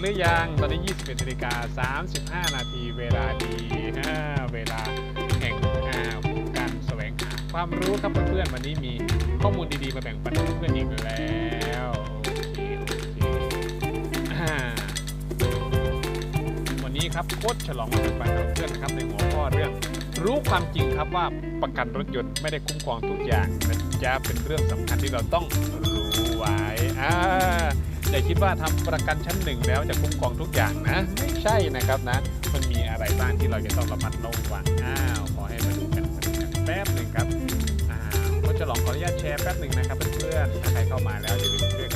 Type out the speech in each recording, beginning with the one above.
หรือยัง ตอนนี้ 21นาฬิกา35 นาที เวลาดีเวลาแห่งการแสวงหาความรู้ครับเพื่อนๆ วันนี้มีข้อมูลดีๆ มาแบ่งปันให้เพื่อนๆอีกแล้ววันนี้ครับโค้ชฉลองมาแบ่งปันกับเพื่อนนะครับในหัวข้อเรื่อง รู้ความจริงครับว่าประกันรถยนต์ไม่ได้คุ้มครองทุกอย่างนะจ๊ะเป็นเรื่องสำคัญที่เราต้องรู้ไว้อ่า อย่าคิดว่าทำประกันชั้นหนึ่งแล้วจะคุ้มครองทุกอย่างนะ ไม่ใช่นะครับนะ มันมีอะไรบ้างที่เราจะต้องระมัดระวังอ้าวขอให้มาดูกันมาดูกันแป๊บหนึ่งครับอ่าโค้ชฉลองขออนุญาตแชร์แป๊บหนึ่งนะครับเพื่อนๆถ้าใครเข้ามาแล้วอย่าลืมช่วย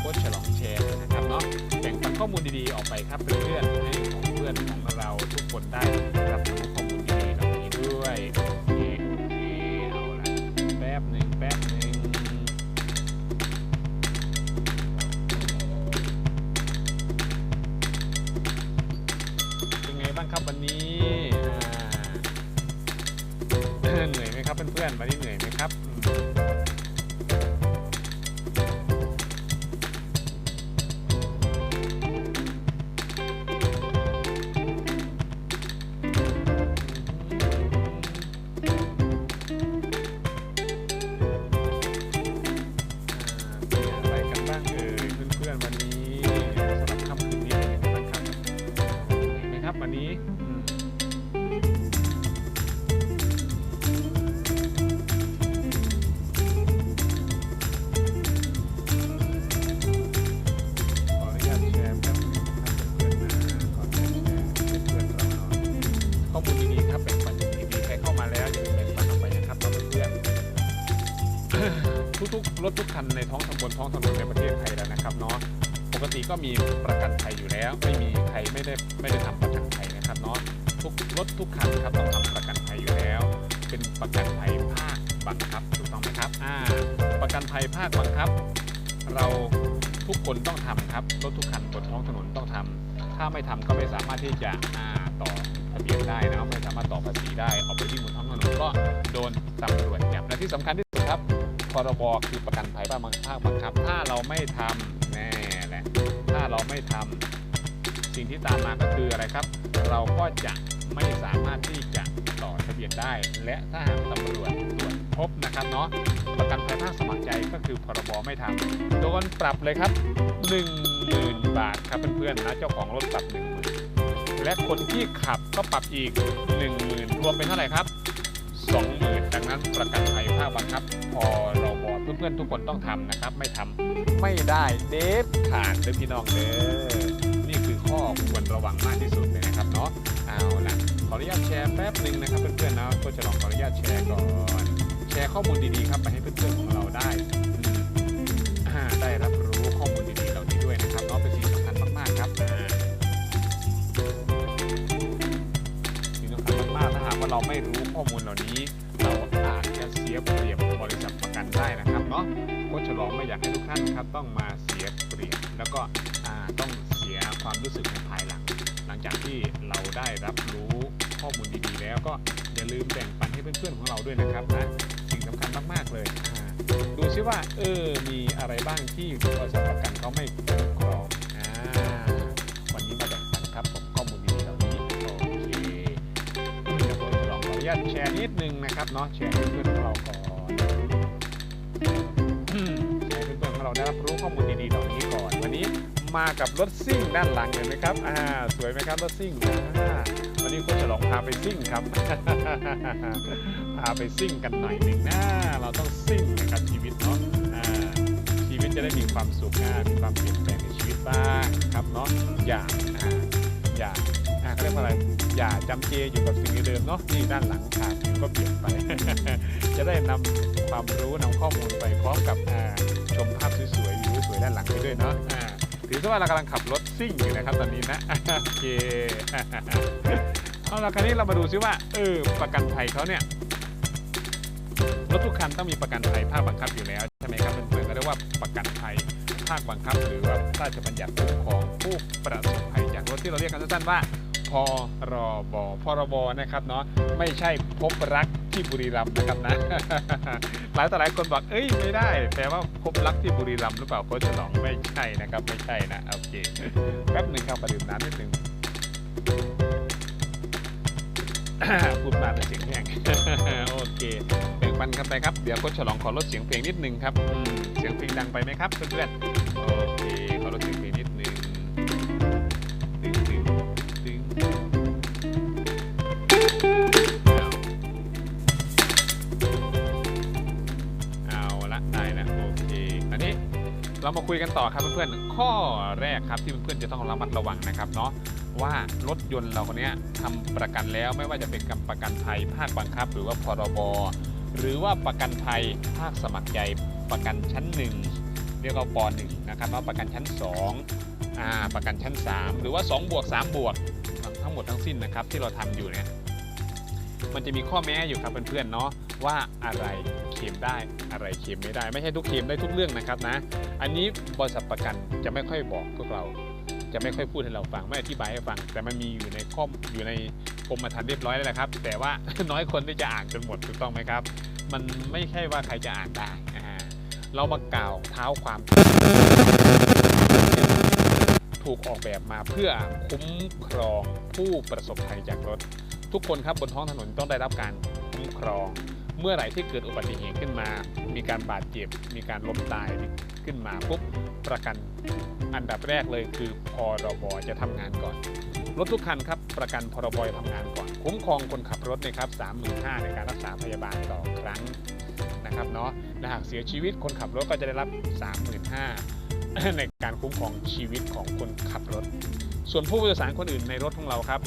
โค้ชฉลองแชร์ด้วยนะครับเนาะแบ่งปันข้อมูลดีๆออกไปครับเพื่อนๆให้ของเพื่อนของเราทุกคนได้รับรู้ รถทุกคันในท้องถนนบนท้องถนนในประเทศไทยแล้วนะครับเนาะปกติก็มีประกันภัยอยู่แล้ว ไม่มีใครไม่ได้ไม่ได้ทำประกันภัยนะครับเนาะทุกรถทุกคันครับต้องทำประกันภัยอยู่แล้ว เป็นประกันภัยภาคบังคับถูกต้องไหมครับอ่าประกันภัยภาคบังคับ เราทุกคนต้องทำครับรถทุกคันบนท้องถนนต้องทำถ้าไม่ทำก็ไม่สามารถที่จะอ่าต่อทะเบียนได้นะไม่สามารถต่อภาษีได้ออกไปวิ่บนท้องถนนก็โดนตำรวจจับและที่สำคัญที่สุดครับ พรบคือประกันภัยภาคบังภาคบังคับ ถ้าเราไม่ทำแน่แหละถ้าเราไม่ทำสิ่งที่ตามมาก็คืออะไรครับ เราก็จะไม่สามารถที่จะต่อทะเบียนได้ และถ้าหากตำรวจตรวจพบนะครับเนาะประกันภัยภาคสมัครใจก็คือพรบไม่ทำโดนปรับเลยครับ10,000บาทครับเพื่อนๆนะเจ้าของรถปรับ10,000และคนที่ขับก็ปรับอีก 10,000รวมเป็นเท่าไหร่ครับ 20,000 ดังนั้นประกันภัยภาคบังคับพรบเพื่อนๆทุกคนต้องทำนะครับ ไม่ทำไม่ได้เด็ดขาดเลยพี่น้องเด้อนี่คือข้อควรระวังมากที่สุดเลยนะครับเนาะเอาละขออนุญาตแชร์แป๊บหนึ่งนะครับเพื่อนๆนะก็จะลองขออนุญาตแชร์ก่อนแชร์ข้อมูลดีๆครับไปให้เพื่อนๆของเราได้ได้รับรู้ข้อมูลดีๆเหล่านี้ด้วยนะครับเนาะเป็นสิ่งสำคัญมากๆครับอ่าสิ่งสำคัญมากถ้าหากว่าเราไม่รู้ ข้อมูลเหล่านี้ เราอาจจะเสียเปรียบบริษัทประกันได้นะครับเนาะโค้ชฉลองไม่อยากให้ทุกท่านครับต้องมาเสียเปรียบแล้วก็ต้องเสียความรู้สึกในภายหลัง หลังจากที่เราได้รับรู้ข้อมูลดีๆแล้วก็อย่าลืมแบ่งปันให้เพื่อนๆของเราด้วยนะครับนะสิ่งสำคัญมากๆเลย ดูซิว่าเออมีอะไรบ้างที่บริษัทประกันเขาไม่ ญาตแชร์นิดนึงนะครับเนาะแชร์ให้เพื่อนของเราก่อนอืมให้เพื่อนของเราได้รับรู้ข้อมูลดีๆเหล่านี้ก่อนวันนี้มากับรถซิ่งด้านหลังเห็นไหมครับอ่าสวยไหมครับรถซิ่งอ่าวันนี้คุณฉลองพาไปซิ่งครับ พาไปซิ่งกันหน่อยหนึ่งนะเราต้องซิ่งนะครับชีวิตเนาะอ่าชีวิตจะได้มีความสุขนะมีความเปลี่ยนแปลงในชีวิตบ้างครับเนาะอย่าอ่าอย่าอ่า เรียกว่าอะไรอย่าจำเจอยู่กับสิ่งเดิมเนาะนี่ด้านหลังขาดก็เปลี่ยนไป จะได้นำความรู้นำข้อมูลไปพร้อมกับชมภาพสวยๆวิวสวยด้านหลังไปด้วยเนาะถือซะว่าเรากำลังขับรถซิ่งอยู่นะครับตอนนี้นะโอเคเอาละคราวนี้เรามาดูซิว่าเออประกันภัยเขาเนี่ยรถทุกคันต้องมีประกันภัยภาคบังคับอยู่แล้วใช่ไหมครับเพื่อนๆก็เรียกว่าประกันภัยภาคบังคับ หรือว่าราชบัญญัติคุ้มครองผู้ประสบภัยจากรถที่เราเรียกกันสั้นๆว่า พรบพรบนะครับเนาะไม่ใช่พบรักที่บุรีรัมย์นะครับนะหลายต่อหลายคนบอกเอ้ยไม่ได้แปลว่าพบรักที่บุรีรัมย์หรือเปล่าโค้ชฉลองไม่ใช่นะครับไม่ใช่นะโอเคแป๊บหนึ่งครับประดื่มน้ำนิดหนึ่งพูดมาแต่เสียงแห้งโอเคแบ่งปันกันไปครับ เดี๋ยวโค้ชฉลองขอลดเสียงเพลงนิดนึงครับ เสียงเพลงดังไปไหมครับเพื่อนๆโอเคขอลดเสียง เรามาคุยกันต่อครับเพื่อนๆข้อแรกครับที่เพื่อนๆจะต้องระมัดระวังนะครับเนาะว่ารถยนต์เราคนนี้ทำประกันแล้วไม่ว่าจะเป็นกประกันภัยภาคบังคับ หรือว่าพรบหรือว่าประกันภัยภาคสมัครใจประกันชั้น 1 เรียกว่าป .1 นะครับว่าประกันชั้น2อ่าประกันชั้น 3 หรือว่า2บวก3บวกทั้งหมดทั้งสิ้นนะครับที่เราทำอยู่เนี่ย มันจะมีข้อแม้อยู่ครับเพื่อนๆเนาะว่าอะไรเคลมได้อะไรเคลมไม่ได้ ไม่ใช่ทุกเคลมได้ทุกเรื่องนะครับนะ อันนี้บริษัทประกันจะไม่ค่อยบอกพวกเราจะไม่ค่อยพูดให้เราฟังไม่อธิบายให้ฟัง แต่มันมีอยู่ในข้อมอยู่ในกรมธรรม์เรียบร้อยแล้วแหละครับ แต่ว่าน้อยคนที่จะอ่านจนหมดถูกต้องไหมครับ มันไม่ใช่ว่าใครจะอ่านได้เรามากล่าวเท้าความ ถูกออกแบบมาเพื่อคุ้มครองผู้ประสบภัยจากรถ ทุกคนครับบนท้องถนนต้องได้รับการคุ้มครอง เมื่อไหร่ที่เกิดอุบัติเหตุขึ้นมา มีการบาดเจ็บ มีการล้มตายขึ้นมาปุ๊บประกันอันดับแรกเลยคือพรบจะทำงานก่อนรถทุกคันครับประกันพรบจะทำงานก่อน คุ้มครองคนขับรถนะครับ35,000ในการรักษาพยาบาลต่อครั้งนะครับเนาะและหากเสียชีวิตคนขับรถก็จะได้รับ 35,000ในการคุ้มครองชีวิตของคนขับรถ ส่วนผู้โดยสารคนอื่นในรถของเราครับ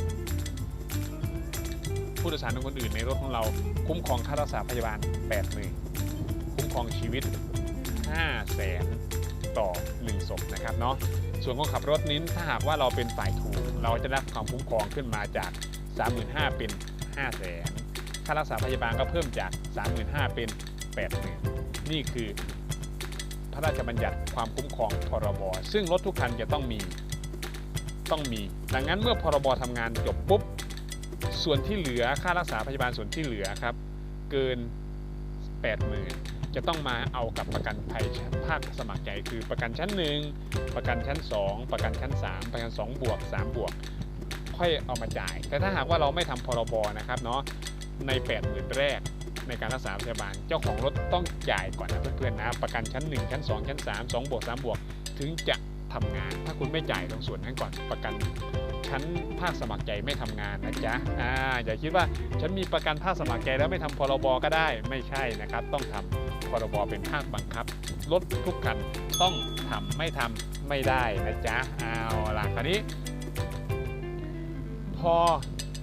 ผู้โดยสารคนอื่นในรถของเรา คุ้มครองค่ารักษาพยาบาล80,000คุ้มครองชีวิต500,000ต่อ 1 ศพนะครับเนาะส่วนคนขับรถนี้ถ้าหากว่าเราเป็นฝ่ายถูก เราจะได้ความคุ้มครองขึ้นมาจาก 35,000เป็น500,000ค่ารักษาพยาบาลก็เพิ่มจาก 35,000เป็น80,000นี่คือพระราชบัญญัติความคุ้มครองพรบซึ่งรถทุกคันจะต้องมีต้องมี ดังนั้นเมื่อพรบทำงานจบปุ๊บ ส่วนที่เหลือค่ารักษาพยาบาลส่วนที่เหลือครับเกิน 80,000จะต้องมาเอากับประกันภัยภาคสมัครใจคือประกันชั้น 1 ประกันชั้น 2 ประกันชั้น 3 ประกัน 2 บวก 3 บวก ค่อยเอามาจ่าย แต่ถ้าหากว่าเราไม่ทำพรบนะครับเนาะใน 80,000 แรกในการรักษาพยาบาล เจ้าของรถต้องจ่ายก่อนนะเพื่อนๆนะประกันชั้น 1 ชั้น 2 ชั้น 3 2 บวก 3 บวก ถึงจะทำงาน ถ้าคุณไม่จ่ายตรงส่วนนั้นก่อนประกัน ชั้นภาคสมัครใจไม่ทำงานนะจ๊ะอ่าอย่าคิดว่าฉันมีประกันภาคสมัครใจแล้วไม่ทำพรบก็ได้ไม่ใช่นะครับ ต้องทำพรบเป็นภาคบังคับรถทุกคันต้องทำไม่ทำไม่ได้นะจ๊ะเอาล่ะคราวนี้ พอ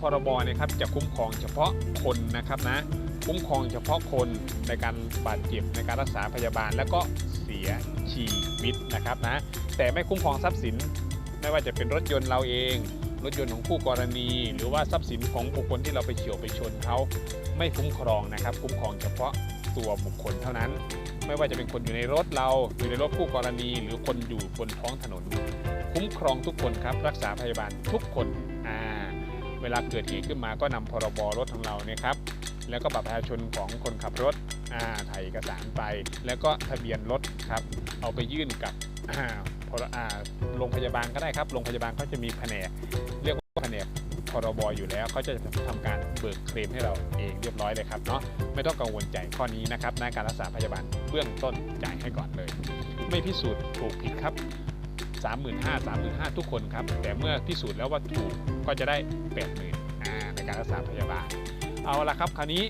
พรบเนี่ยครับจะคุ้มครองเฉพาะคนนะครับนะคุ้มครองเฉพาะคนในการบาดเจ็บในการรักษาพยาบาล แล้วก็เสียชีวิตนะครับนะแต่ไม่คุ้มครองทรัพย์สินไม่ว่าจะเป็นรถยนต์เราเอง รถยนต์ของคู่กรณี หรือว่าทรัพย์สินของบุคคลที่เราไปเฉียวไปชนเขาไม่คุ้มครองนะครับ คุ้มครองเฉพาะตัวบุคคลเท่านั้น ไม่ว่าจะเป็นคนอยู่ในรถเราอยู่ในรถคู่กรณี หรือคนอยู่บนท้องถนน คุ้มครองทุกคนครับ รักษาพยาบาลทุกคนอ่าเวลาเกิดเหตุขึ้นมาก็นำพรบรถของเราเนี่ยครับแล้วก็บัตรประชาชนของคนขับรถถ่ายเอกสารไป แล้วก็ทะเบียนรถครับ เอาไปยื่นกับ พรอ่าโรงพยาบาลก็ได้ครับโรงพยาบาลเขาจะมีแผนก เรียกว่าแผนกพรบอยู่แล้วเขาจะทำการเบิกเคลมให้เราเองเรียบร้อยเลยครับเนาะไม่ต้องกังวลใจข้อนี้นะครับในการรักษาพยาบาลเบื้องต้นจ่ายให้ก่อนเลย ไม่พิสูจน์ถูกผิดครับ 35,000 35,000 ทุกคนครับ แต่เมื่อพิสูจน์แล้วว่าถูกก็จะได้ 80,000อ่าในการรักษาพยาบาล เอาละครับคราวนี้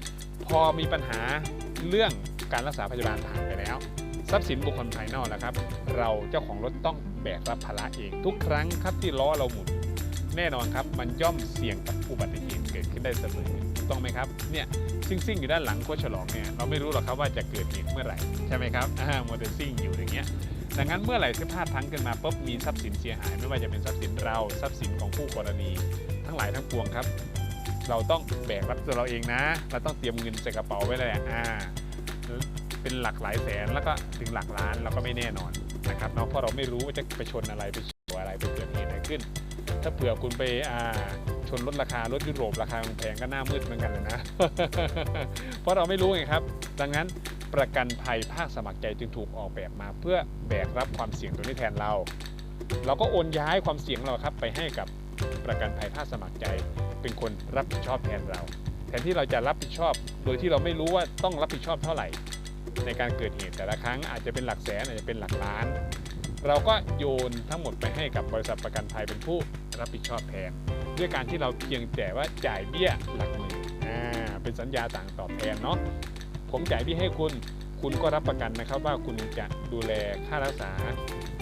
พอมีปัญหาเรื่องการรักษาพยาบาลผ่าน ทรัพย์สินบุคคลภายนอกนะครับ เราเจ้าของรถต้องแบกรับภาระเองทุกครั้งครับที่ล้อเราหมุน แน่นอนครับมันย่อมเสี่ยงกับอุบัติเหตุเกิดขึ้นได้เสมอถูกต้องไหมครับเนี่ยซิ่งซิ่งอยู่ด้านหลังโคชฉลองเนี่ยเราไม่รู้หรอกครับว่าจะเกิดเหตุเมื่อไหร่ใช่ไหมครับอ่ามัวแต่ซิ่งอยู่อย่างเงี้ยดังนั้นเมื่อไหร่ที่พลาดพลั้งขึ้นมาปุ๊บมีทรัพย์สินเสียหายไม่ว่าจะเป็นทรัพย์สินเราทรัพย์สินของคู่กรณีทั้งหลายทั้งปวงครับ เราต้องแบกรับตัวเราเองนะ เราต้องเตรียมเงินใส่กระเป๋าไว้เลยอ่า เป็นหลักหลายแสนแล้วก็ถึงหลักล้านเราก็ไม่แน่นอนนะครับเนาะเพราะเราไม่รู้ว่าจะไปชนอะไรไปเฉียวอะไรไปเกิดเหตุอะไรขึ้น ถ้าเผื่อคุณไปอ่าชนลดราคารถยุโรปราคาแพงก็หน้ามืดเหมือนกันเลยนะ เพราะเราไม่รู้ไงครับ ดังนั้นประกันภัยภาคสมัครใจจึงถูกออกแบบมา เพื่อแบกรับความเสี่ยงตัวนี้แทนเรา เราก็โอนย้ายความเสี่ยงเราครับไปให้กับประกันภัยภาคสมัครใจ เป็นคนรับผิดชอบแทนเรา แทนที่เราจะรับผิดชอบ โดยที่เราไม่รู้ว่าต้องรับผิดชอบเท่าไหร่ ในการเกิดเหตุแต่ละครั้งอาจจะเป็นหลักแสนอาจจะเป็นหลักล้าน เราก็โยนทั้งหมดไปให้กับบริษัทประกันภัยเป็นผู้รับผิดชอบแทนด้วยการที่เราเพียงแต่ว่าจ่ายเบี้ยหลักหมื่นอ่าเป็นสัญญาต่างตอบแทนเนาะผมจ่ายเบี้ยให้คุณคุณก็รับประกันนะครับว่าคุณจะดูแลค่ารักษา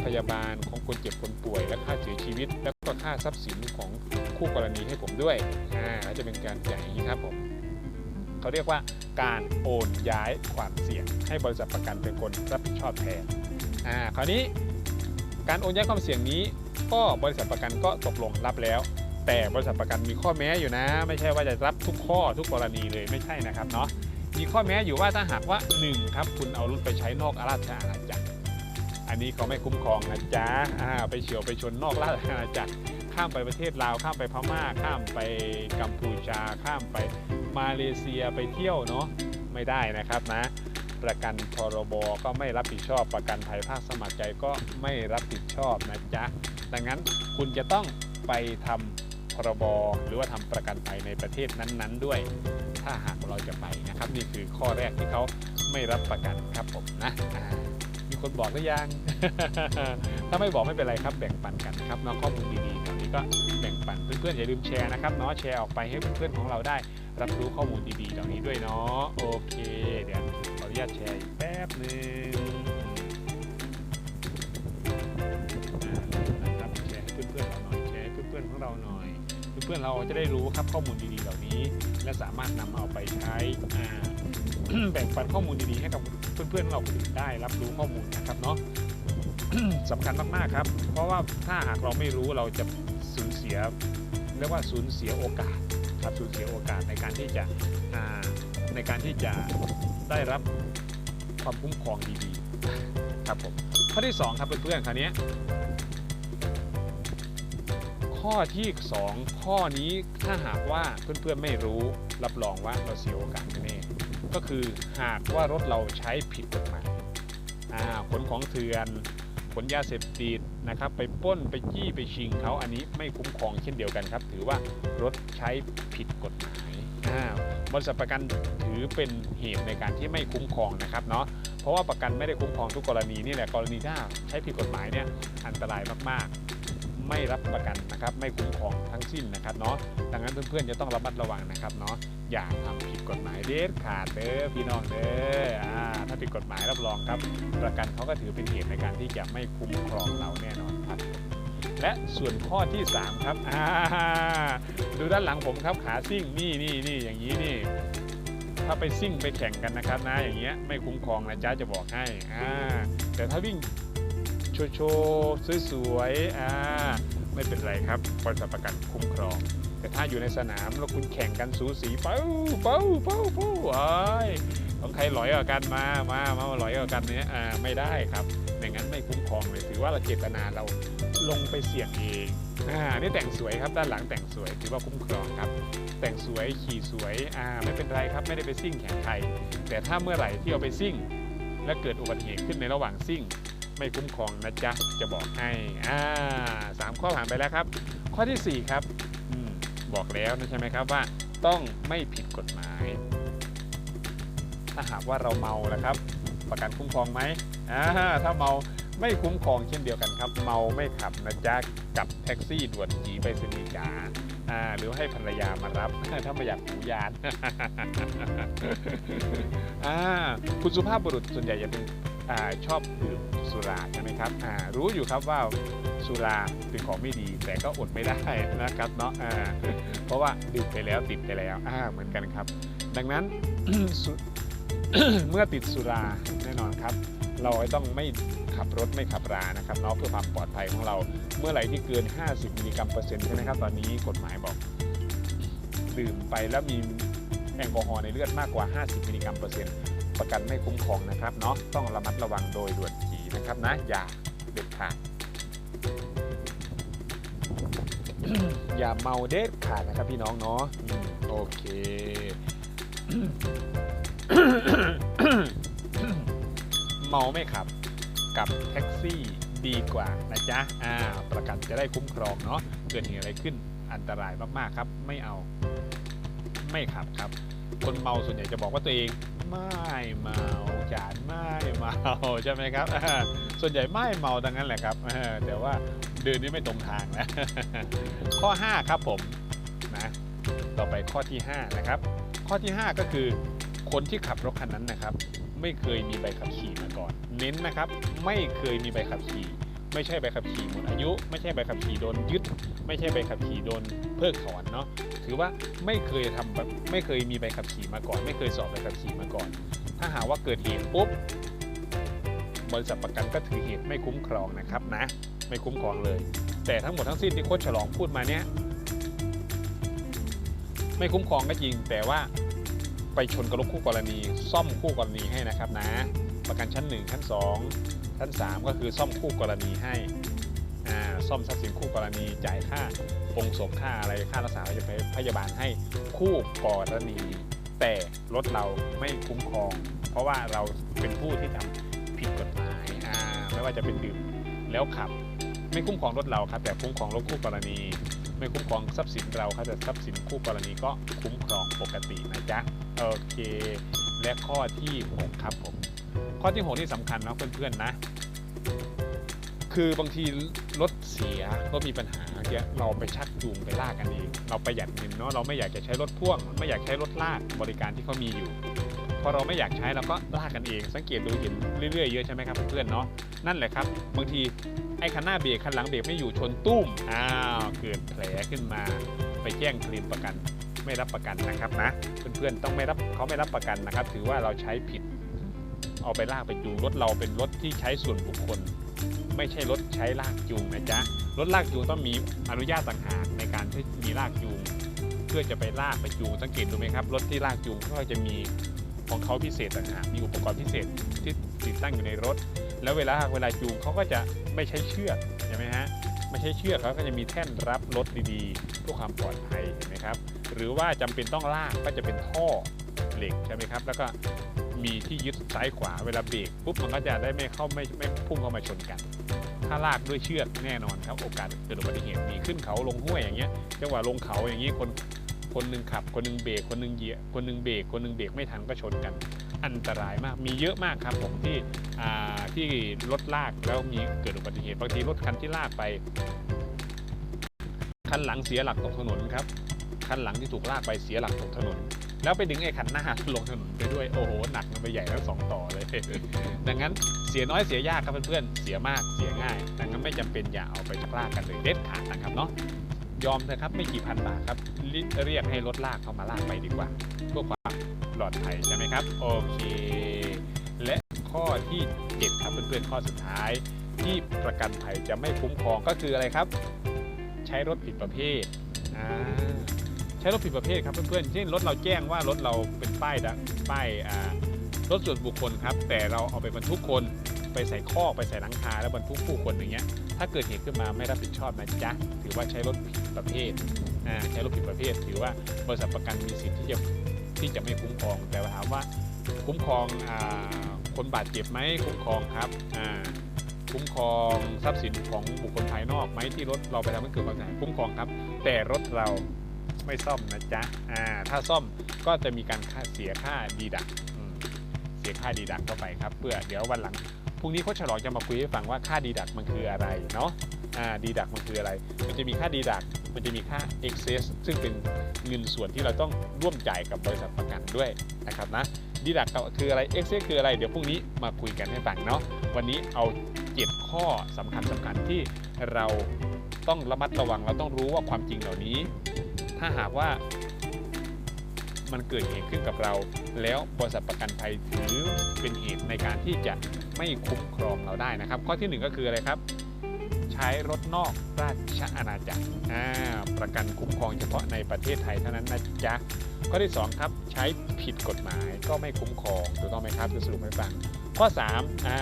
พยาบาลของคนเจ็บคนป่วย และค่าเสียชีวิต แล้วก็ค่าทรัพย์สินของคู่กรณีให้ผมด้วยอ่าจะเป็นการจ่ายอย่างนี้ครับผม เขาเรียกว่าการโอนย้ายความเสี่ยง ให้บริษัทประกันเป็นคนรับผิดชอบแทนอ่าคราวนี้การโอนย้ายความเสี่ยงนี้ ก็บริษัทประกันก็ตกลงรับแล้ว แต่บริษัทประกันมีข้อแม้อยู่นะ ไม่ใช่ว่าจะรับทุกข้อทุกกรณีเลยไม่ใช่นะครับเนาะมีข้อแม้อยู่ว่าถ้าหากว่า1ครับคุณเอารถไปใช้นอกราชอาณาจักรอันนี้เขาไม่คุ้มครองนะจ๊ะอ่าไปเฉียวไปชนนอกราชอาณาจักร ข้ามไปประเทศลาวข้ามไปพม่า ข้ามไปกัมพูชา ข้ามไปมาเลเซียไปเที่ยวเนาะไม่ได้นะครับนะ ประกันพรบก็ไม่รับผิดชอบ ประกันภัยภาคสมัครใจก็ไม่รับผิดชอบนะจ๊ะดังนั้นคุณจะต้องไปทำพรบหรือว่าทำประกันภัยในประเทศนั้นๆ ด้วย ถ้าหากเราจะไปนะครับ นี่คือข้อแรกที่เขาไม่รับประกันครับผมนะมีคนบอกหรือยัง ถ้าไม่บอกไม่เป็นไรครับแบ่งปันกันครับเน้องข้อมูลดีๆ นี้ก็แบ่งปันเพื่อนๆอย่าลืมแชร์นะครับเนาะแชร์ออกไปให้เพื่อนๆของเราได้ รับรู้ข้อมูลดีๆเหล่านี้ด้วยเนาะโอเค เดี๋ยวขออนุญาตแชร์แป๊บหนึ่งนะครับแชร์ให้เพื่อนๆเราหน่อยแชร์เพื่อนๆของเราหน่อย เพื่อนๆเราจะได้รู้ครับข้อมูลดีๆเหล่านี้ และสามารถนำเอาไปใช้แบ่งปันข้อมูลดีๆให้กับเพื่อนๆเราคนอื่นได้รับรู้ข้อมูลนะครับเนาะสำคัญมากๆครับ เพราะว่าถ้าหากเราไม่รู้เราจะ สียเรียกว่าสูญเสียโอกาสครับสูญเสียโอกาสในการที่จะในการที่จะได้รับความคุ้มครองดีๆครับผมข้อที่สองครับเพื่อนๆคราวนี้ข้อที่ 2 ข้อนี้ถ้าหากว่าเพื่อนๆไม่รู้รับรองว่าเราเสียโอกาสแน่ก็คือหากว่ารถเราใช้ผิดกฎหมายขนของเถื่อน ขนยาเสพติดนะครับไปป้นไปจี้ไปชิงเขาอันนี้ไม่คุ้มครองเช่นเดียวกันครับ ถือว่ารถใช้ผิดกฎหมายอ่าบริษัทประกันถือเป็นเหตุในการที่ไม่คุ้มครองนะครับเนาะเพราะว่าประกันไม่ได้คุ้มครองทุกกรณีนี่แหละกรณีถ้าใช้ผิดกฎหมายเนี่ยอันตรายมากๆ ไม่รับประกันนะครับ ไม่คุ้มครองทั้งสิ้นนะครับเนาะดังนั้นเพื่อนๆจะต้องระมัดระวังนะครับเนาะอย่าทำผิดกฎหมายเด็ดขาดเด้อพี่น้องเด้ออ่าถ้าผิดกฎหมายรับรองครับ ประกันเขาก็ถือเป็นเหตุในการที่จะไม่คุ้มครองเราแน่นอนครับและส่วนข้อที่ 3 ครับอ่าดูด้านหลังผมครับขาซิ่งนี่นี่นี่อย่างนี้นี่ถ้าไปซิ่งไปแข่งกันนะครับนะอย่างเงี้ยไม่คุ้มครองนะจ๊ะจะบอกให้อ่าแต่ถ้าวิ่ง โชว์ชว์สวยๆอ่าไม่เป็นไรครับบริษัทประกันคุ้มครอง แต่ถ้าอยู่ในสนามแล้วคุณแข่งกันสูสีเป้าเป้าเป้าเป้าเอ้ยต้องใครหลอยกว่ากันมามามาหลอยกว่ากันเนี้ยอ่าไม่ได้ครับไม่งั้นไม่คุ้มครองเลยถือว่าเราเจตนาเราลงไปเสี่ยงเองอ่านี่แต่งสวยครับด้านหลังแต่งสวยถือว่าคุ้มครองครับ แต่งสวยขี่สวยอ่าไม่เป็นไรครับไม่ได้ไปซิ่งแข่งใครแต่ถ้าเมื่อไหร่ที่เอาไปซิ่ง และเกิดอุบัติเหตุขึ้นในระหว่างซิ่ง ไม่คุ้มครองนะจ๊ะ จะบอกให้อ่าสามข้อผ่านไปแล้วครับ ข้อที่ 4 ครับอบอกแล้วนะใช่ไหมครับว่าต้องไม่ผิดกฎหมาย ถ้าหากว่าเราเมาแล้วครับ ประกันคุ้มครองไหมอ่าถ้าเมาไม่คุ้มครองเช่นเดียวกันครับ เมาไม่ขับนะจ๊ะกับแท็กซี่ด่วนจีไปสนีจ๋าอ่าหรือให้ภรรยามารับ ถ้าไม่อยากหูยานอ่าคุณสุภาพบุรุษส่วนใหญ่จะเป็น อชอบดื่มสุราใช่ไหมครับรู้อยู่ครับว่าสุราเป็นของไม่ดี แต่ก็อดไม่ได้นะครับเนาะเพราะว่าดื่มไปแล้วติดไปแล้วเหมือนกันครับ ดังนั้นเมื่อติดสุราแน่นอนครับ เราต้องไม่ขับรถไม่ขับรานะครับเนาะเพื่อความปลอดภัยของเรา เมื่อไหร่ที่เกิน 50มิลลิกรัมเปอร์เซ็นต์ใช่ไหมครับตอนนี้กฎหมายบอก ดื่มไปแล้วมีแอลกอฮอล์ในเลือดมากกว่า 50มิลลิกรัมเปอร์เซ็นต์ ประกันไม่คุ้มครองนะครับเนาะต้องระมัดระวังโดยด่วนทีนะครับนะ อย่าเด็ดขาดอย่าเมาเด็ดขาดนะครับพี่น้องเนาะโอเคเมาไม่ขับกับแท็กซี่ดีกว่านะจ๊ะอ่าประกันจะได้คุ้มครองเนาะเกิดเหตุอะไรขึ้นอันตรายมากๆครับ ไม่เอา ไม่ขับครับ คนเมาส่วนใหญ่จะบอกว่าตัวเอง ไม่เมาจานไม่เมาใช่ไหมครับ ส่วนใหญ่ไม่เมาดังนั้นแหละครับแต่ว่าเดินนี่ไม่ตรงทางนะข้อ 5 ครับผมนะต่อไปข้อที่ 5 นะครับ ข้อที่ 5 ก็คือ คนที่ขับรถคันนั้นนะครับ ไม่เคยมีใบขับขี่มาก่อน เน้นนะครับ ไม่เคยมีใบขับขี่ ไม่ใช่ใบขับขี่หมดอายุ ไม่ใช่ใบขับขี่โดนยึด ไม่ใช่ใบขับขี่โดนเพิกถอนเนาะถือว่าไม่เคยทำแบบไม่เคยมีใบขับขี่มาก่อน ไม่เคยสอบใบขับขี่มาก่อน ถ้าหากว่าเกิดเหตุปุ๊บบริษัทประกันก็ถือเหตุไม่คุ้มครองนะครับนะ ไม่คุ้มครองเลย แต่ทั้งหมดทั้งสิ้นที่โค้ชฉลองพูดมาเนี้ยไม่คุ้มครองก็จริง แต่ว่าไปชนกับรถคู่กรณี ซ่อมคู่กรณีให้นะครับนะ ประกันชั้น 1 ชั้น 2 ชั้น 3 ก็คือซ่อมคู่กรณีให้ซ่อมทรัพย์สินคู่กรณีจ่ายค่าปรงศพค่าอะไรค่ารักษาพยาบาลให้คู่กรณี แต่รถเราไม่คุ้มครอง เพราะว่าเราเป็นผู้ที่ทำผิดกฎหมายไม่ว่าจะเป็นดื่มแล้วขับ ไม่คุ้มครองรถเราครับ แต่คุ้มครองรถคู่กรณี ไม่คุ้มครองทรัพย์สินเราครับแต่ทรัพย์สินคู่กรณีก็คุ้มครองปกตินะจ๊ะโอเค และข้อที่6ครับผม ข้อที่6ที่สำคัญนะเพื่อนๆนะ คือบางทีรถเสียรถมีปัญหาเยเราไปชักจูงไปลากกันเองเราประหยัดเงินเนาะเราไม่อยากจะใช้รถพ่วง ไม่อยากใช้รถลากบริการที่เขามีอยู่พอเราไม่อยากใช้เราก็ลากกันเอง สังเกตดูเห็นเรื่อยๆเยอะใช่ไหมครับเพื่อนๆเนาะนั่นแหละครับ บางทีไอ้คันหน้าเบรกคันหลังเบรกไม่อยู่ชนตุ้มอ้าวเกิดแผลขึ้นมา ไปแจ้งเคลมประกันไม่รับประกันนะครับนะเพื่อนๆต้องไม่รับเขาไม่รับประกันนะครับ ถือว่าเราใช้ผิด เอาไปลากไปจูงรถเราเป็นรถที่ใช้ส่วนบุคคล ไม่ใช่รถใช้ลากจูงนะจ๊ะรถลากจูงต้องมีอนุญาตต่างหากในการที่มีลากจูง เพื่อจะไปลากไปจูงสังเกตดูไหมครับรถที่ลากจูงเขาก็จะมีของเขาพิเศษต่างหากมีอุปกรณ์พิเศษที่ติดตั้งอยู่ในรถ แล้วเวลาเวลาจูงเขาก็จะไม่ใช้เชือกใช่ไหมฮะไม่ใช่เชือกเขาก็จะมีแท่นรับรถดีๆเพื่อความปลอดภัยเห็นไหมครับ หรือว่าจำเป็นต้องลากก็จะเป็นท่อเหล็กใช่ไหมครับ แล้วก็ มีที่ยึดซ้ายขวาเวลาเบรกปุ๊บมันก็จะได้ไม่เข้าไม่ไม่พุ่งเข้ามาชนกัน ถ้าลากด้วยเชือกแน่นอนครับโอกาสเกิดอุบัติเหตุมีขึ้นเขาลงห้วยอย่างเงี้ยจังหวะลงเขาอย่างนี้คนคนหนึ่งขับ คนหนึ่งเบรกคนหนึ่งเหยียบคนหนึ่งเบรกคนหนึ่งเบรกไม่ทันก็ชนกัน อันตรายมากมีเยอะมากครับผมที่อ่าที่รถลากแล้วมีเกิดอุบัติเหตุบางทีรถคันที่ลากไปคันหลังเสียหลักตกถนนครับคันหลังที่ถูกลากไปเสียหลักตกถนน แล้วไปดึงไอ้คันหน้าลงถนนไปด้วย โอ้โห หนักมันไปใหญ่ทั้งสองต่อเลย ดังนั้นเสียน้อยเสียยากครับเพื่อนๆ เสียมากเสียง่าย ดังนั้นไม่จำเป็นอย่าเอาไปกลากกันเลยเด็ดขาดนะครับเนาะ ยอมเถอะครับไม่กี่พันบาทครับเรีเรียกให้รถลากเข้ามาลากไปดีกว่าเพื่อความปลอดภัยใช่ไหมครับ โอเค และข้อที่7ครับเพื่อนๆ ข้อสุดท้าย ที่ประกันภัยจะไม่คุ้มครองก็คืออะไรครับ ใช้รถผิดประเภทอ่า ใช้รถผิดประเภทครับเพื่อนๆเช่นรถเราแจ้งว่ารถเราเป็นป้ายดะป้ายอ่ารถส่วนบุคคลครับ แต่เราเอาไปบรรทุกคนไปใส่คอไปใส่หลังคาแล้วบรรทุกผู้คนอย่างเงี้ยถ้าเกิดเหตุขึ้นมาไม่รับผิดชอบนะจ๊ะถือว่าใช้รถผิดประเภทอ่าใช้รถผิดประเภท ถือว่าบริษัทประกันมีสิทธิ์ที่จะที่จะไม่คุ้มครอง แต่ถามว่าคุ้มครองอ่าคนบาดเจ็บไหมคุ้มครองครับอ่าคุ้มครองทรัพย์สินของบุคคลภายนอกไหมที่รถเราไปทำให้เกิดความเสียหายคุ้มครองครับ แต่รถเรา ไม่ซ่อมนะจ๊ะอ่าถ้าซ่อมก็จะมีการค่าเสียค่าดีดักเสียค่าดีดักเข้าไปครับเพื่อเดี๋ยววันหลังพรุ่งนี้โค้ชฉลองจะมาคุยให้ฟังว่าค่าดีดักมันคืออะไรเนาะอ่าดีดักมันคืออะไร มันจะมีค่าดีดักมันจะมีค่า excess ซึ่งเป็นเงินส่วนที่เราต้องร่วมจ่ายกับบริษัทประกันด้วยนะครับนะดีดักคืออะไร excess คืออะไรเดี๋ยวพรุ่งนี้มาคุยกันให้ฟังเนาะวันนี้เอา7ข้อสำคัญสำคัญที่เราต้องระมัดระวังเราต้องรู้ว่าความจริงเหล่านี้ ถ้าหากว่ามันเกิดเหตุขึ้นกับเรา แล้วบริษัทประกันภัยถือเป็นเหตุในการที่จะไม่คุ้มครองเราได้นะครับ ข้อทีหนึ่1 ก็คืออะไรครับ ใช้รถนอกราชอาณาจักรประกันคุ้มครองเฉพาะในประเทศไทยเท่านั้นนะจ๊ะข้อที่ 2 ครับใช้ผิดกฎหมายก็ไม่คุ้มครองถูกต้องไหมครับจะสรุปให้ฟังข้อ3อ่า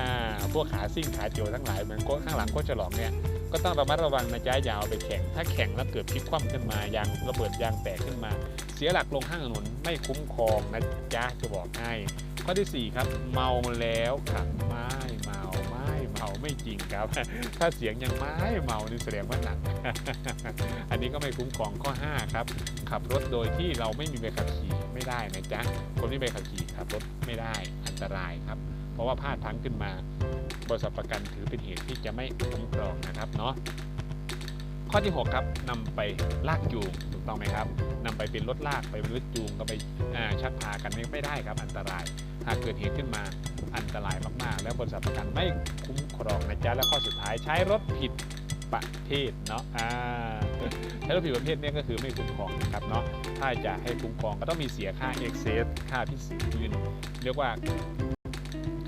พวกขาซิ่งขาเจียวทั้งหลายเหมือนโค้ข้างหลังโค้ชฉลองเนี่ย ก็ต้องระมัดระวังนะจ๊ะอย่าเอาไปแข่ง ถ้าแข่งแล้วเกิดพลิกคว่ำขึ้นมายางระเบิดยางแตกขึ้นมา เสียหลักลงข้างถนนไม่คุ้มครองนะจ๊ะจะบอกให้ข้อที่ 4 ครับ เมาแล้วขับไม่เมาไม่เมาไม่จริงครับ ถ้าเสียงยังไม่เมานี่แสดงว่าหนัก อันนี้ก็ไม่คุ้มครองข้อ 5 ครับ ขับรถโดยที่เราไม่มีใบขับขี่ไม่ได้นะจ๊ะคนที่ใบขับขี่ขับรถไม่ได้อันตรายครับ เพราะว่าพลาดพังขึ้นมาบริษัทประกันถือเป็นเหตุที่จะไม่คุ้มครองนะครับเนาะข้อที่ 6 ครับนำไปลากจูงถูกต้องไหมครับนำไปเป็นรถลากไปเป็นรถจูงก็ไปชักพากันไม่ได้ครับ อันตราย หากเกิดเหตุขึ้นมาอันตรายมาก ๆ แล้วบริษัทประกันไม่คุ้มครองนะจ๊ะและข้อสุดท้ายใช้รถผิดประเภทเนาะอ่าใช้รถผิดประเภทเนี่ยก็คือไม่คุ้มครองนะครับเนาะถ้าจะให้คุ้มครองก็ต้องมีเสียค่าเอ็กเซสค่าพิเศษอื่นเรียกว่า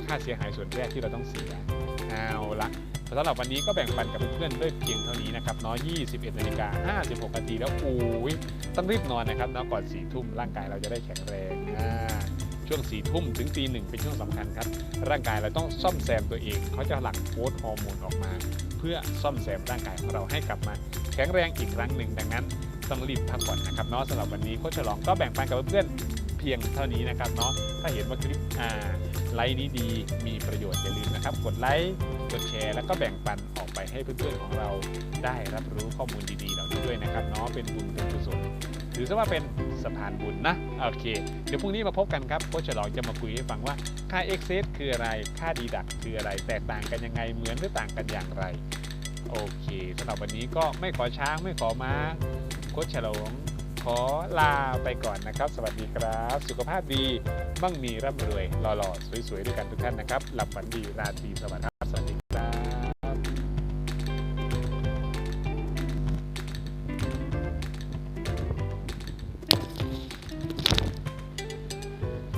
ค่าเสียหายส่วนแรกที่เราต้องเสียเอาละสำหรับวันนี้ก็แบ่งปันกับเพื่อนๆด้วยเพียงเท่านี้นะครับเนาะ21นาฬิกา56นาทีแล้วโอ้ยต้องรีบนอนนะครับเนาะก่อน4ทุ่มร่างกายเราจะได้แข็งแรงช่วง4ทุ่มถึงตีหนึ่งเป็นช่วงสำคัญครับ ร่างกายเราต้องซ่อมแซมตัวเอง เขาจะหลั่งโค้ดฮอร์โมนออกมา เพื่อซ่อมแซมร่างกายของเราให้กลับมา แข็งแรงอีกครั้งหนึ่งดังนั้นต้องรีบพักผ่อนนะครับเนาะสำหรับวันนี้โคชฉลองก็แบ่งปันกับเพื่อน เพียงเท่านี้นะครับเนาะถ้าเห็นว่าคลิปอ่าไลค์นี้ดีมีประโยชน์อย่าลืมนะครับ กดไลค์กดแชร์แล้วก็แบ่งปันออกไปให้เพื่อนๆของเราได้รับรู้ข้อมูลดีๆเหล่านี้ด้วยนะครับเนาะเป็นบุญเป็นกุศลถือซะว่าเป็นสะพานบุญนะโอเค เดี๋ยวพรุ่งนี้มาพบกันครับโค้ชฉลองจะมาคุยให้ฟังว่าค่า x อคืออะไรค่าดีดักคืออะไร แตกต่างกันยังไงเหมือนหรือต่างกันอย่างไร โอเคสำหรับวันนี้ก็ไม่ขอช้างไม่ขอม้าโค้ชฉลอง อลาไปก่อนนะครับ สวัสดีครับ สุขภาพดี มั่งมีร่ำรวยหล่อๆ สวยๆ ด้วยกันทุกท่านนะครับ หลับฝันดีราตรีสวัสดิ์